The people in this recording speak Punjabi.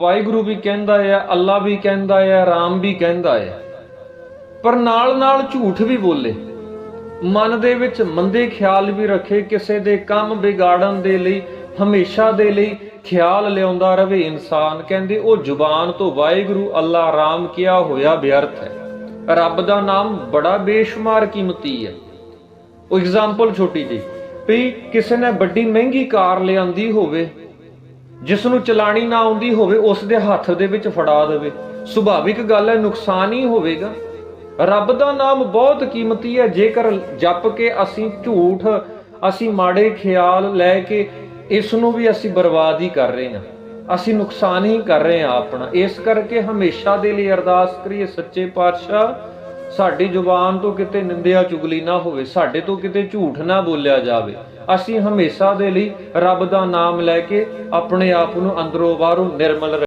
ਵਾਹਿਗੁਰੂ ਵੀ ਕਹਿੰਦਾ ਹੈ ਅੱਲਾ ਵੀ ਕਹਿੰਦਾ ਹੈ ਰਾਮ ਵੀ ਕਹਿੰਦਾ ਹੈ ਪਰ ਨਾਲ ਨਾਲ ਝੂਠ ਵੀ ਬੋਲੇ। ਮਨ ਦੇ ਵਿੱਚ ਮੰਦੇ ਖਿਆਲ ਵੀ ਰੱਖੇ, ਕਿਸੇ ਦੇ ਕੰਮ ਵਿਗਾੜਨ ਦੇ ਲਈ, ਹਮੇਸ਼ਾ ਦੇ ਲਈ ਖਿਆਲ ਲਿਆਉਂਦਾ ਰਵੇ ਇਨਸਾਨ। ਕਹਿੰਦੇ, ਉਹ ਜ਼ੁਬਾਨ ਤੋਂ ਵਾਹਿਗੁਰੂ ਅੱਲਾ ਰਾਮ ਕਿਹਾ ਹੋਇਆ ਵਿਅਰਥ ਹੈ। ਰੱਬ ਦਾ ਨਾਮ ਬੜਾ ਬੇਸ਼ੁਮਾਰ ਕੀਮਤੀ ਹੈ। ਉਹ ਐਗਜ਼ਾਮਪਲ ਛੋਟੀ ਜੀ ਵੀ ਕਿਸੇ ਨੇ ਵੱਡੀ ਮਹਿੰਗੀ ਕਾਰ ਲਿਆਂਦੀ ਹੋਵੇ ਜਿਸ ਨੂੰ ਚਲਾਣੀ ਨਾ ਆਉਂਦੀ ਹੋਵੇ, ਉਸ ਦੇ ਹੱਥ ਦੇ ਵਿੱਚ ਫੜਾ ਦੇਵੇ। ਸੁਭਾਵਿਕ ਗੱਲ ਹੈ, ਨੁਕਸਾਨ ਹੀ ਹੋਵੇਗਾ। ਰੱਬ ਦਾ ਨਾਮ ਬਹੁਤ ਕੀਮਤੀ ਹੈ, ਜੇਕਰ ਜਪ ਕੇ ਅਸੀਂ ਝੂਠ, ਅਸੀਂ ਮਾੜੇ ਖਿਆਲ ਲੈ ਕੇ ਇਸ ਨੂੰ ਵੀ ਅਸੀਂ ਬਰਬਾਦ ਹੀ ਕਰ ਰਹੇ ਹਾਂ। ਅਸੀਂ ਨੁਕਸਾਨ ਹੀ ਕਰ ਰਹੇ ਹਾਂ ਆਪਣਾ। ਇਸ ਕਰਕੇ ਹਮੇਸ਼ਾ ਦੇ ਲਈ ਅਰਦਾਸ ਕਰੀਏ, ਸੱਚੇ ਪਾਤਸ਼ਾਹ ਸਾਡੀ ਜ਼ੁਬਾਨ ਤੋਂ ਕਿਤੇ ਨਿੰਦਿਆ ਚੁਗਲੀ ਨਾ ਹੋਵੇ, ਸਾਡੇ ਤੋਂ ਕਿਤੇ ਝੂਠ ਨਾ ਬੋਲਿਆ ਜਾਵੇ। ਅਸੀਂ ਹਮੇਸ਼ਾ ਦੇ ਲਈ ਰੱਬ ਦਾ ਨਾਮ ਲੈ ਕੇ ਆਪਣੇ ਆਪ ਨੂੰ ਅੰਦਰੋਂ ਬਾਹਰੋਂ ਨਿਰਮਲ